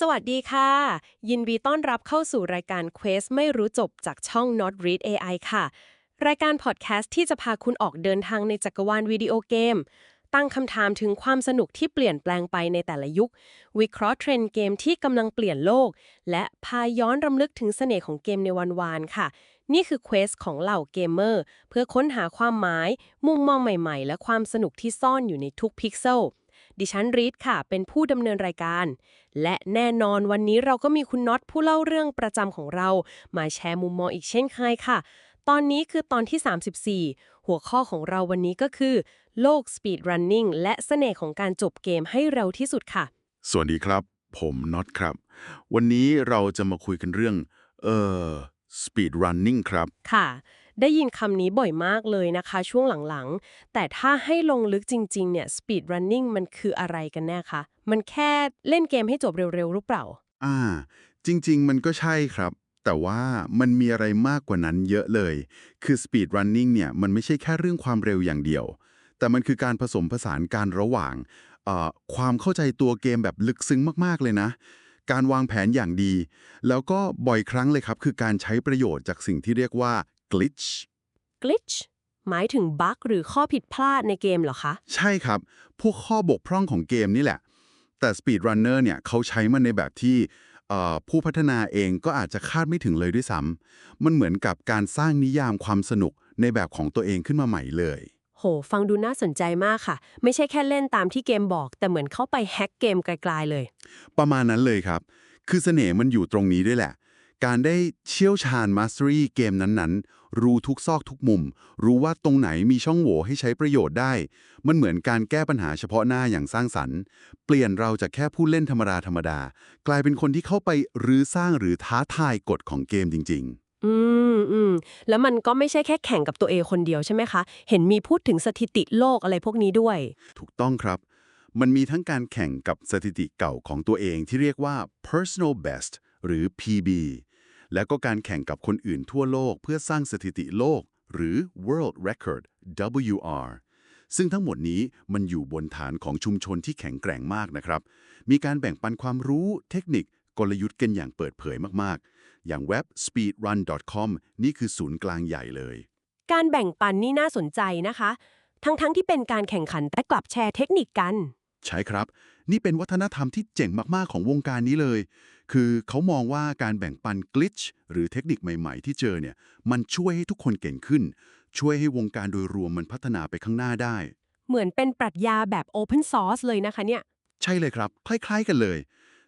สวัสดีค่ะ ยินดีต้อนรับเข้าสู่รายการ Quest ไม่รู้จบจากช่อง Not Read AI ค่ะ รายการพอดแคสต์ที่จะพาคุณออกเดินทางในจักรวาลวิดีโอเกม ตั้งคำถามถึงความสนุกที่เปลี่ยนแปลงไปในแต่ละยุค วิเคราะห์เทรนด์เกมที่กำลังเปลี่ยนโลก และพาย้อนรำลึกถึงเสน่ห์ของเกมในวันวานค่ะ นี่คือ Quest ของเหล่าเกมเมอร์เพื่อค้นหาความหมาย มุมมองใหม่ ๆ และความสนุกที่ซ่อนอยู่ในทุกพิกเซล ดิฉันรีดค่ะ เป็นผู้ดำเนินรายการ และแน่นอนวันนี้เราก็มีคุณน็อตผู้เล่าเรื่องประจำของเรา มาแชร์มุมมองอีกเช่นเคยค่ะ ตอนนี้คือตอนที่ 34 หัวข้อของเราวันนี้ก็คือ โลก Speed Running และเสน่ห์ของการจบเกมให้เร็วที่สุดค่ะ สวัสดีครับ ผมน็อตครับ วันนี้เราจะมาคุยกันเรื่อง เอ่อ speed running ครับ ค่ะ ได้ยินคำนี้บ่อยมากเลยนะคะช่วงหลังๆ แต่ถ้าให้ลงลึกจริง ๆ เนี่ย Speed Running มันคืออะไรกันแน่คะ มันแค่เล่นเกมให้จบเร็วๆ หรือเปล่า อ่า จริง ๆ มันก็ใช่ครับ แต่ว่ามันมีอะไรมากกว่านั้นเยอะเลย คือ speed running เนี่ย มันไม่ใช่แค่เรื่องความเร็วอย่างเดียว แต่มันคือการผสมผสานการระหว่างเอ่อความเข้าใจตัวเกมแบบลึกซึ้งมากๆเลยนะการวางแผนอย่างดี แล้วก็บ่อยครั้งเลยครับ คือการใช้ประโยชน์จากสิ่งที่เรียกว่า glitch Glitch หมายถึงบั๊กหรือข้อผิดพลาดในเกมเหรอคะ ใช่ครับ พวกข้อบกพร่องของเกมนี่แหละ แต่ Speed Runner เนี่ยเขาใช้มันในแบบที่เอ่อผู้พัฒนาเองก็อาจจะคาดไม่ถึงเลยด้วยซ้ำมันเหมือนกับการสร้างนิยามความสนุกในแบบของตัวเองขึ้นมาใหม่เลย โห ฟังดูน่าสนใจมากค่ะ ไม่ใช่แค่เล่นตามที่เกมบอก แต่เหมือนเข้าไปแฮ็กเกมไกลๆเลย ประมาณนั้นเลยครับ คือเสน่ห์มันอยู่ตรงนี้ด้วยแหละ การได้เชี่ยวชาญมาสเตอรี่เกมนั้นๆ รู้ทุกซอกทุกมุม รู้ว่าตรงไหนมีช่องโหว่ให้ใช้ประโยชน์ได้ มันเหมือนการแก้ปัญหาเฉพาะหน้าอย่างสร้างสรรค์ เปลี่ยนเราจากแค่ผู้เล่นธรรมดาธรรมดา กลายเป็นคนที่เข้าไปรื้อสร้างหรือท้าทายกฎของเกมจริงอืมอืมแล้วมันก็ไม่ใช่แค่แข่งกับตัวเองคนเดียวใช่ไหมคะ เห็นมีพูดถึงสถิติโลกอะไรพวกนี้ด้วยๆถูกต้องครับ มันมีทั้งการแข่งกับสถิติเก่าของตัวเองที่เรียกว่า personal best หรือ PB แล้วก็การแข่งกับคนอื่นทั่วโลกเพื่อสร้างสถิติโลก หรือ world record WR ซึ่งทั้งหมดนี้มันอยู่บนฐานของชุมชนที่แข็งแกร่งมากนะครับ มีการแบ่งปันความรู้เทคนิคกลยุทธ์กันอย่างเปิดเผยมาก ๆ อย่างเว็บ speedrun.com นี่คือศูนย์กลางใหญ่เลย การแบ่งปันนี่น่าสนใจนะคะ ทั้งๆที่เป็นการแข่งขันแต่กลับแชร์เทคนิคกัน ใช่ครับ นี่เป็นวัฒนธรรมที่เจ๋งมากๆของวงการนี้เลย คือเขามองว่าการแบ่งปันกลิชหรือเทคนิคใหม่ๆ ที่เจอเนี่ยมันช่วยให้ทุกคนเก่งขึ้น ช่วยให้วงการโดยรวมมันพัฒนาไปข้างหน้าได้ เหมือนเป็นปรัชญาแบบ Open Source เลยนะคะเนี่ย ใช่เลยครับ คล้ายๆกันเลย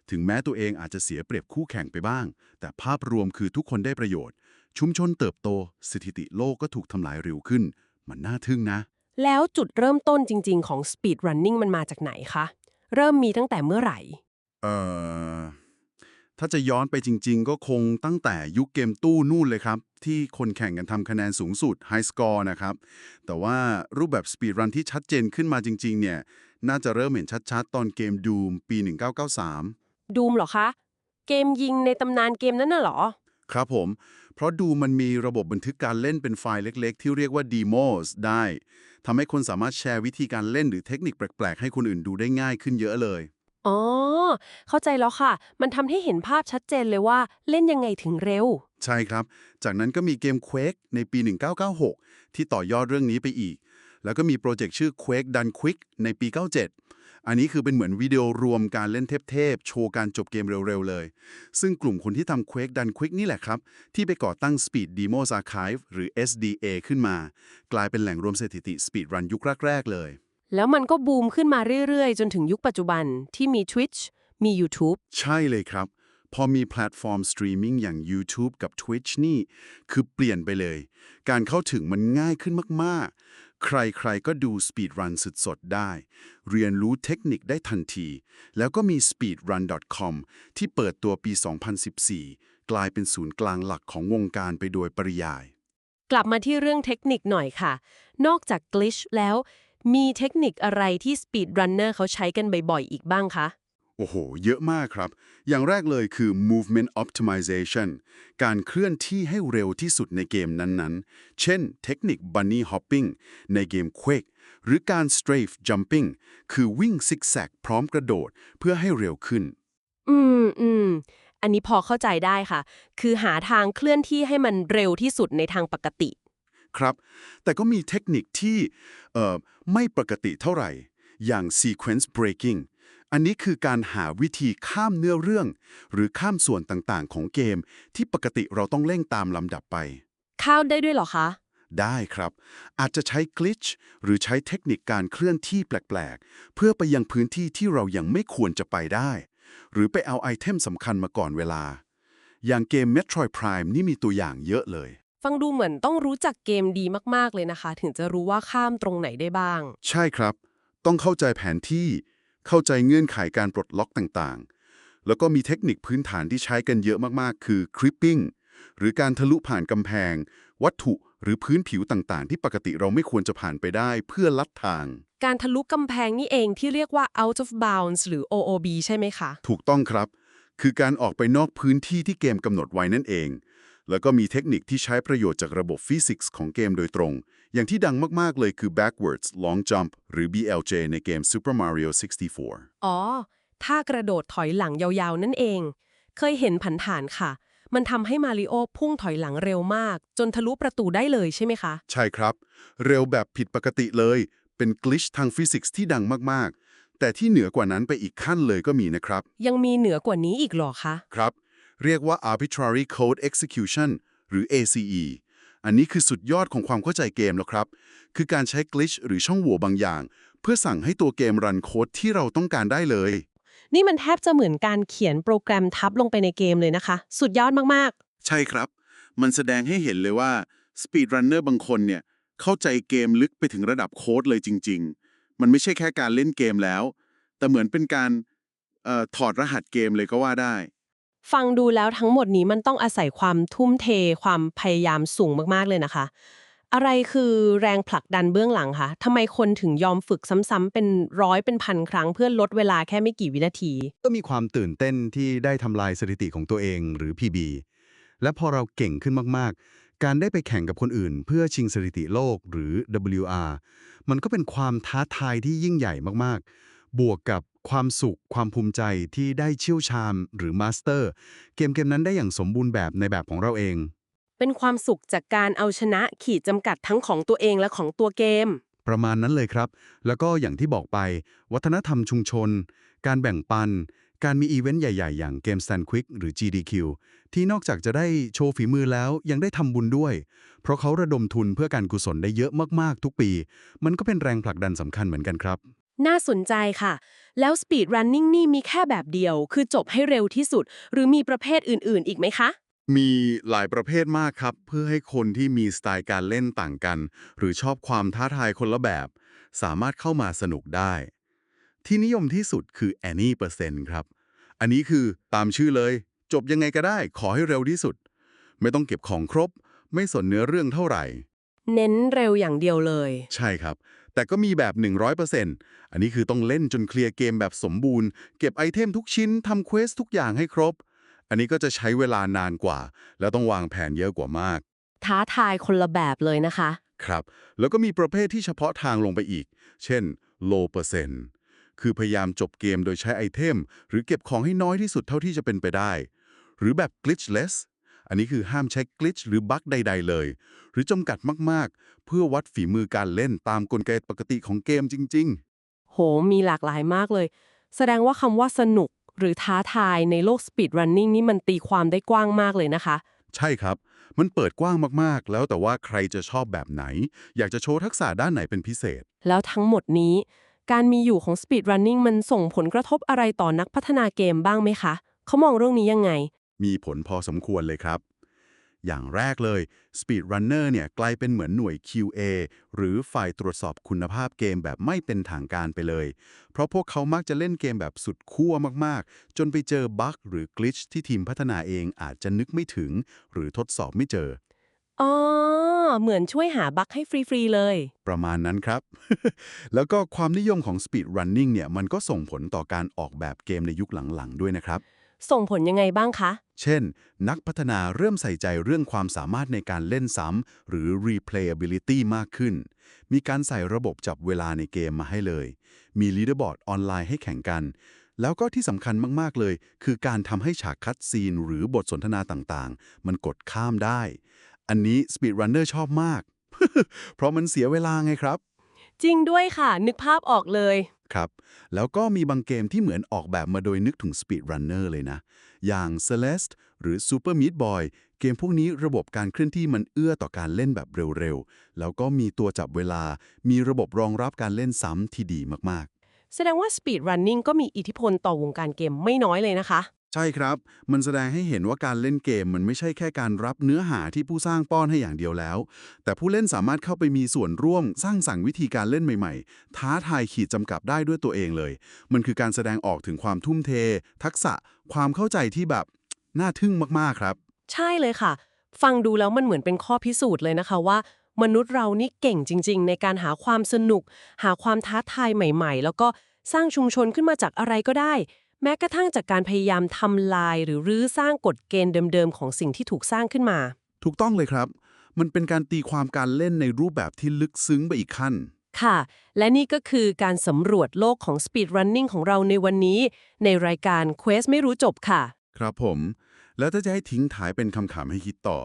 ถึงแม้ตัวเองอาจจะเสียเปรียบคู่แข่งไปบ้าง แต่ภาพรวมคือทุกคนได้ประโยชน์ ชุมชนเติบโตสถิติโลกก็ถูกทำลายเร็วขึ้น มันน่าทึ่งนะ แล้วจุดเริ่มต้นจริง ๆ ของ Speed Running มันมาจากไหนคะ เริ่มมีตั้งแต่เมื่อไหร่ เอ่อ ถ้าจะย้อนไปจริง ๆ ก็คงตั้งแต่ยุคเกมตู้นู่นเลยครับ ที่คนแข่งกันทำคะแนนสูงสุด High Score นะครับ แต่ว่ารูปแบบ Speed Run ที่ชัดเจนขึ้นมาจริง ๆ เนี่ย น่าจะเริ่มเห็นชัดๆ ตอนเกม Doom ปี 1993 ดูมเหรอคะ เกมยิงในตำนานเกมนั้นน่ะเหรอ ครับผม เพราะดูมันมีระบบบันทึกการเล่นเป็นไฟล์เล็กๆ ที่เรียกว่า Demos ได้ ทำให้คนสามารถแชร์วิธีการเล่นหรือเทคนิคแปลกๆ ให้คนอื่นดูได้ง่ายขึ้นเยอะเลย อ๋อ เข้าใจแล้วค่ะ มันทำให้เห็นภาพชัดเจนเลยว่าเล่นยังไงถึงเร็ว ใช่ครับ จากนั้นก็มีเกม Quake ในปี 1996 ที่ต่อยอดเรื่องนี้ไปอีก แล้วก็มีโปรเจกต์ชื่อ Quake Done Quick ในปี 97 อันนี้คือเป็นเหมือนวิดีโอรวมการเล่นเทพๆโชว์การจบเกมเร็วๆเลย ซึ่งกลุ่มคนที่ทำ Quake Done Quick นี่แหละครับ ที่ไปก่อตั้ง Speed Demos Archive หรือ SDA ขึ้นมา กลายเป็นแหล่งรวมสถิติ Speed Run ยุคแรกๆเลย แล้วมันก็บูมขึ้นมาเรื่อยๆ จนถึงยุคปัจจุบันที่มี Twitch มี YouTube ใช่เลยครับ พอมีแพลตฟอร์มสตรีมมิ่งอย่าง YouTube กับ Twitch นี่ คือเปลี่ยนไปเลย การเข้าถึงมันง่ายขึ้นมากๆ ใครๆก็ดู Speed Run สดๆได้ เรียนรู้เทคนิคได้ทันที แล้วก็มี speedrun.com ที่เปิดตัวปี 2014 กลายเป็นศูนย์กลางหลักของวงการไปโดยปริยาย กลับมาที่เรื่องเทคนิคหน่อยค่ะ นอกจาก Glitch แล้ว มีเทคนิคอะไรที่ Speed Runner เขาใช้กันบ่อยๆ อีกบ้างคะ โอ้โห เยอะมากครับ อย่างแรกเลยคือ movement optimization การเคลื่อนที่ให้เร็วที่สุดในเกมนั้นๆ เช่น เทคนิค bunny hopping ในเกม Quake หรือการ strafe jumping คือวิ่งซิกแซกพร้อมกระโดดเพื่อให้เร็วขึ้น อืมอืมอันนี้พอเข้าใจได้ค่ะ คือหาทางเคลื่อนที่ให้มันเร็วที่สุดในทางปกติ ครับ แต่ก็มีเทคนิคที่เอ่อไม่ปกติเท่าไหร่ อย่าง sequence breaking อันนี้คือการหาวิธีข้ามเนื้อเรื่อง หรือข้ามส่วนต่างๆ ของเกม ที่ปกติเราต้องเร่งตามลำดับไป ข้าวได้ด้วยเหรอคะ ได้ครับ อาจจะใช้ glitch หรือใช้เทคนิคการเคลื่อนที่แปลกๆ เพื่อไปยังพื้นที่ที่เรายังไม่ควรจะไปได้ หรือไปเอาไอเทมสำคัญมาก่อนเวลา อย่างเกม Metroid Prime นี่มีตัวอย่างเยอะเลย ฟังดูเหมือนต้องรู้จักเกมดีมากๆเลยนะคะ ถึงจะรู้ว่าข้ามตรงไหนได้บ้าง ใช่ครับ ต้องเข้าใจแผนที่ เข้าใจเงื่อนไขการปลดล็อกต่างๆ แล้วก็มีเทคนิคพื้นฐานที่ใช้กันเยอะมากๆ คือ creeping หรือการทะลุผ่านกำแพง วัตถุหรือพื้นผิวต่างๆ ที่ปกติเราไม่ควรจะผ่านไปได้เพื่อลัดทาง การทะลุกำแพงนี่เองที่เรียกว่า out of bounds หรือ OOB ใช่ไหมคะ ถูกต้องครับ คือการออกไปนอกพื้นที่ที่เกมกำหนดไว้นั่นเอง แล้วก็มีเทคนิคที่ใช้ประโยชน์จากระบบฟิสิกส์ของเกมโดยตรง อย่างที่ดังมาก ๆ เลยคือ backwards long jump หรือ BLJ ในเกม Super Mario 64 อ๋อ ถ้ากระโดดถอยหลังยาวๆ นั่นเอง เคยเห็นผันฐานค่ะ มันทำให้มาริโอพุ่งถอยหลังเร็วมาก จนทะลุประตูได้เลยใช่ไหมคะ ใช่ครับ เร็วแบบผิดปกติเลย เป็นกลิชทางฟิสิกส์ที่ดังมากๆ แต่ที่เหนือกว่านั้นไปอีกขั้นเลยก็มีนะครับ ยังมีเหนือกว่านี้อีกเหรอคะ ครับ เรียกว่า arbitrary code execution หรือ ACE อันนี้คือสุดยอดของความเข้าใจเกมแล้วครับ คือการใช้ glitch หรือช่องโหว่บางอย่าง เพื่อสั่งให้ตัวเกมรันโค้ดที่เราต้องการได้เลย นี่มันแทบจะเหมือนการเขียนโปรแกรมทับลงไปในเกมเลยนะคะ สุดยอดมากใช่ครับ มันแสดงให้เห็นเลยว่า Speed Runner บางคนเนี่ยเข้าใจเกมลึกไปถึงระดับโค้ดเลยจริง ๆ มันไม่ใช่แค่การเล่นเกมแล้ว แต่เหมือนเป็นการเออถอดรหัสเกมเลยก็ว่าได้ๆ ฟังดูแล้วทั้งหมดนี้มันต้องอาศัยความทุ่มเทความพยายามสูงมากๆเลยนะคะ อะไรคือแรงผลักดันเบื้องหลังคะทำไมคนถึงยอมฝึกซ้ำๆเป็นร้อยเป็นพันครั้ง เพื่อลดเวลาแค่ไม่กี่วินาที ก็มีความตื่นเต้นที่ได้ทำลายสถิติของตัวเองหรือ PB และพอเราเก่งขึ้นมากๆ การได้ไปแข่งกับคนอื่น เพื่อชิงสถิติโลกหรือ WR มันก็เป็นความท้าทายที่ยิ่งใหญ่มากๆ บวกกับ ความสุข ความภูมิใจที่ได้เชี่ยวชาญหรือมาสเตอร์ เกมเกมนั้นได้อย่างสมบูรณ์แบบในแบบของเราเอง เป็นความสุขจากการเอาชนะขีดจำกัดทั้งของตัวเองและของตัวเกม ประมาณนั้นเลยครับ แล้วก็อย่างที่บอกไป วัฒนธรรมชุมชน การแบ่งปัน การมีอีเวนต์ใหญ่ ๆ อย่าง Game Stand Quick หรือ GDQ ที่นอกจากจะได้โชว์ฝีมือแล้วยังได้ทำบุญด้วย เพราะเขาระดมทุนเพื่อการกุศลได้เยอะมากๆ ทุกปี มันก็เป็นแรงผลักดันสำคัญเหมือนกันครับ น่าสนใจค่ะ แล้ว Speed Running นี่มีแค่แบบเดียว คือจบให้เร็วที่สุด หรือมีประเภทอื่น ๆ อีกไหมคะ มีหลายประเภทมากครับ เพื่อให้คนที่มีสไตล์การเล่นต่างกัน หรือชอบความท้าทายคนละแบบ สามารถเข้ามาสนุกได้ ที่นิยมที่สุดคือ Any Percent ครับ อันนี้คือตามชื่อเลย จบยังไงก็ได้ ขอให้เร็วที่สุด ไม่ต้องเก็บของครบ ไม่สนเนื้อเรื่องเท่าไหร่ เน้นเร็วอย่างเดียวเลย ใช่ครับ แต่ก็มีแบบ 100%อันนี้คือต้องเล่นจนเคลียร์เกมแบบสมบูรณ์ เก็บไอเทมทุกชิ้นทำเควสทุกอย่างให้ครบ อันนี้ก็จะใช้เวลานานกว่า แล้วต้องวางแผนเยอะกว่ามาก ท้าทายคนละแบบเลยนะคะ ครับ แล้วก็มีประเภทที่เฉพาะทางลงไปอีก เช่น low percent คือพยายามจบเกมโดยใช้ไอเทม หรือเก็บของให้น้อยที่สุดเท่าที่จะเป็นไปได้ หรือแบบ glitchless อันนี้คือห้ามใช้ glitch หรือบั๊กใด ๆ เลย หรือจำกัดมากๆ เพื่อวัดฝีมือการเล่นตามกลไกปกติของเกมจริงโห มีหลากหลายมากเลย แสดงว่าคำว่าสนุกหรือท้าทายในโลก Speed Running นี่มันตีความได้กว้างมากเลยนะคะๆใช่ครับ มันเปิดกว้างมากๆ แล้วแต่ว่าใครจะชอบแบบไหน อยากจะโชว์ทักษะด้านไหนเป็นพิเศษ แล้วทั้งหมดนี้ การมีอยู่ของ Speed Running มันส่งผลกระทบอะไรต่อนักพัฒนาเกมบ้างไหมคะ เขามองเรื่องนี้ยังไง มีผลพอสมควรเลยครับ อย่างแรกเลย Speed Runner เนี่ยกลายเป็นเหมือนหน่วย QA หรือฝ่ายตรวจสอบคุณภาพเกมแบบไม่เป็นทางการไปเลย เพราะพวกเขามักจะเล่นเกมแบบสุดขั้วมากๆ จนไปเจอบั๊กหรือกลิชที่ทีมพัฒนาเองอาจจะนึกไม่ถึง หรือทดสอบไม่เจออ๋อ เหมือนช่วยหาบั๊กให้ฟรี ๆ เลย ประมาณนั้นครับ แล้วก็ความนิยมของ Speed Running เนี่ย มันก็ส่งผลต่อการออกแบบเกมในยุคหลัง ๆ ด้วยนะครับ ส่งผลยังไงบ้างคะ เช่น นักพัฒนาเริ่มใส่ใจเรื่องความสามารถในการเล่นซ้ำหรือ replayability มากขึ้น มีการใส่ระบบจับเวลาในเกมมาให้เลย มี leaderboard ออนไลน์ให้แข่งกัน แล้วก็ที่สำคัญมาก ๆ เลย คือการทำให้ฉากคัดซีนหรือบทสนทนาต่างๆ มันกดข้ามได้ อันนี้ Speed Runner ชอบมาก เพราะมันเสียเวลาไงครับ จริงด้วยค่ะ นึกภาพออกเลย ครับ แล้วก็มีบางเกมที่เหมือนออกแบบมาโดยนึกถึง Speed Runner เลยนะ อย่าง Celeste หรือ Super Meat Boy เกมพวกนี้ระบบการเคลื่อนที่มันเอื้อต่อการเล่นแบบเร็วๆ แล้วก็มีตัวจับเวลา มีระบบรองรับการเล่นซ้ำที่ดีมากๆ แสดงว่า Speed Running ก็มีอิทธิพลต่อวงการเกมไม่น้อยเลยนะคะ ใช่ครับ มันแสดงให้เห็นว่าการเล่นเกมมันไม่ใช่แค่การรับเนื้อหาที่ผู้สร้างป้อนให้อย่างเดียวแล้ว แต่ผู้เล่นสามารถเข้าไปมีส่วนร่วม สร้างสรรค์วิธีการเล่นใหม่ๆ ท้าทายขีดจำกัดได้ด้วยตัวเองเลย มันคือการแสดงออกถึงความทุ่มเท ทักษะ ความเข้าใจที่แบบน่าทึ่งมากๆครับ ใช่เลยค่ะ ฟังดูแล้วมันเหมือนเป็นข้อพิสูจน์เลยนะคะว่า มนุษย์เรานี่เก่งจริง ๆ ในการหาความสนุก หาความท้าทายใหม่ ๆ แล้วก็สร้างชุมชนขึ้นมาจากอะไรก็ได้ แม้กระทั่งจากการพยายามทำลายหรือรื้อสร้างกฎเกณฑ์เดิมๆ ของสิ่งที่ถูกสร้างขึ้นมา ถูกต้องเลยครับ มันเป็นการตีความการเล่นในรูปแบบที่ลึกซึ้งไปอีกขั้น ค่ะ และนี่ก็คือการสำรวจโลกของ Speed Running ของเราในวันนี้ ในรายการ Quest ไม่รู้จบค่ะ ครับผม แล้วถ้าจะให้ทิ้งท้ายเป็นคำถามให้คิดต่อ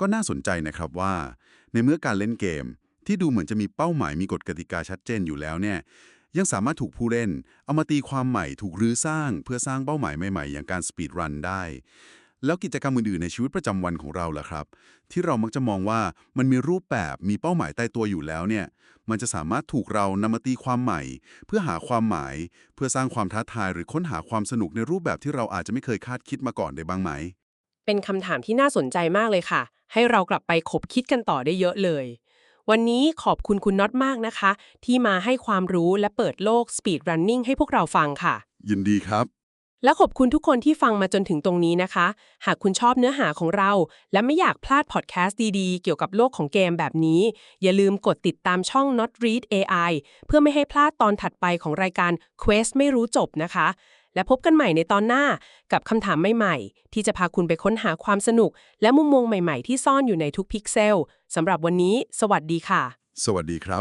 ก็น่าสนใจนะครับว่า ในเมื่อการเล่นเกม ที่ดูเหมือนจะมีเป้าหมายมีกฎกติกาชัดเจนอยู่แล้วเนี่ย ยังสามารถถูกผู้เล่น เอามาตีความใหม่ถูกรื้อสร้างเพื่อสร้างเป้าหมายใหม่ ๆ อย่างการสปีดรันได้ แล้วกิจกรรมอื่นๆในชีวิตประจำวันของเราล่ะครับ ที่เรามักจะมองว่ามันมีรูปแบบมีเป้าหมายใต้ตัวอยู่แล้วเนี่ยมันจะสามารถถูกเรานำมาตีความใหม่ เพื่อหาความหมาย เพื่อสร้างความท้าทายหรือค้นหาความสนุกในรูปแบบที่เราอาจจะไม่เคยคาดคิดมาก่อนได้บ้างไหม เป็นคำถามที่น่าสนใจมากเลยค่ะ ให้เรากลับไปคบคิดกันต่อได้เยอะเลย วันนี้ขอบคุณคุณน็อตมากนะคะ ที่มาให้ความรู้และเปิดโลก Speed Running ให้พวกเราฟังค่ะ ยินดีครับ และขอบคุณทุกคนที่ฟังมาจนถึงตรงนี้นะคะ หากคุณชอบเนื้อหาของเรา และไม่อยากพลาดพอดแคสต์ดีๆ เกี่ยวกับโลกของเกมแบบนี้ อย่าลืมกดติดตามช่อง Not Read AI เพื่อไม่ให้พลาดตอนถัดไปของรายการ Quest ไม่รู้จบนะคะ และพบกันใหม่ในตอนหน้ากับคำถามใหม่ๆ ที่จะพาคุณไปค้นหาความสนุก และมุมมองใหม่ๆ ที่ซ่อนอยู่ในทุกพิกเซลสำหรับวันนี้ สวัสดีค่ะ สวัสดีครับ